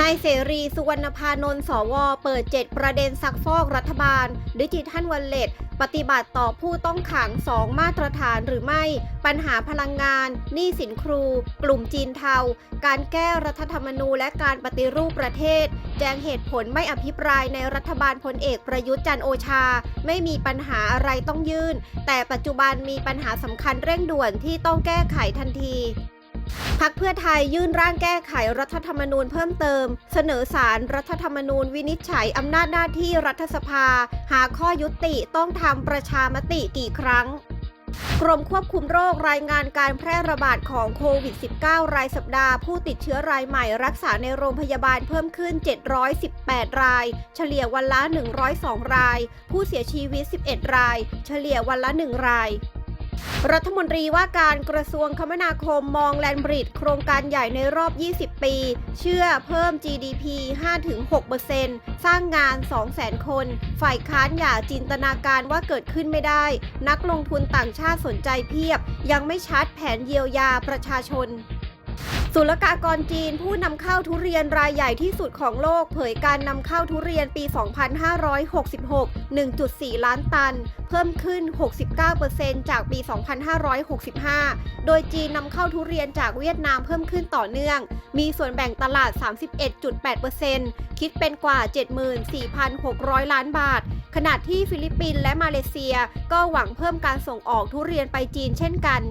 นายเสรีสุวรรณพานนท์สว เปิด 7 ประเด็นซักฟอกรัฐบาล ดิจิทัลวันเล็ตปฏิบัติต่อผู้ต้องขัง 2 มาตรฐานหรือไม่ ปัญหาพลังงานหนี้สินครู กลุ่มจีนเทา การแก้รัฐธรรมนูญและการปฏิรูปประเทศ แจงเหตุผลไม่อภิปรายในรัฐบาลพลเอกประยุทธ์จันโอชา ไม่มีปัญหาอะไรต้องยื่น แต่ปัจจุบันมีปัญหาสำคัญเร่งด่วนที่ต้องแก้ไขทันที พักเพื่อไทยยื่นร่างแก้ไขรัฐธรรมนูญเพิ่มเติม เสนอสารรัฐธรรมนูญวินิจฉัยอำนาจหน้าที่รัฐสภา หาข้อยุติต้องทำประชามติกี่ครั้งกรมควบคุมโรครายงานการแพร่ระบาดของโควิด -19 รายสัปดาห์ ผู้ติดเชื้อรายใหม่รักษาในโรงพยาบาลเพิ่มขึ้น 718 ราย เฉลี่ยวันละ 102 ราย ผู้เสียชีวิต 11 ราย เฉลี่ยวันละ 1 ราย รัฐมนตรีว่าการกระทรวงคมนาคมมองแลนบริดโครงการใหญ่ในรอบ 20 ปี เชื่อเพิ่ม GDP 5-6%สร้างงาน 200,000 คน ฝ่ายค้านอย่าจินตนาการว่าเกิดขึ้นไม่ได้ นักลงทุนต่างชาติสนใจเพียบ ยังไม่ชัดแผนเยียวยาประชาชน ศุลกากรจีนผู้นำเข้าทุเรียนรายใหญ่ที่สุดของโลก เผยการนำเข้าทุเรียนปี 2566 1.4 ล้านตัน เพิ่มขึ้น 69%จากปี 2565 โดยจีนนำเข้าทุเรียนจากเวียดนามเพิ่มขึ้นต่อเนื่อง มีส่วนแบ่งตลาด 31.8%คิดเป็นกว่า 74,600 ล้านบาท ขณะที่ฟิลิปปินส์และมาเลเซีย ก็หวังเพิ่มการส่งออกทุเรียนไปจีนเช่นกัน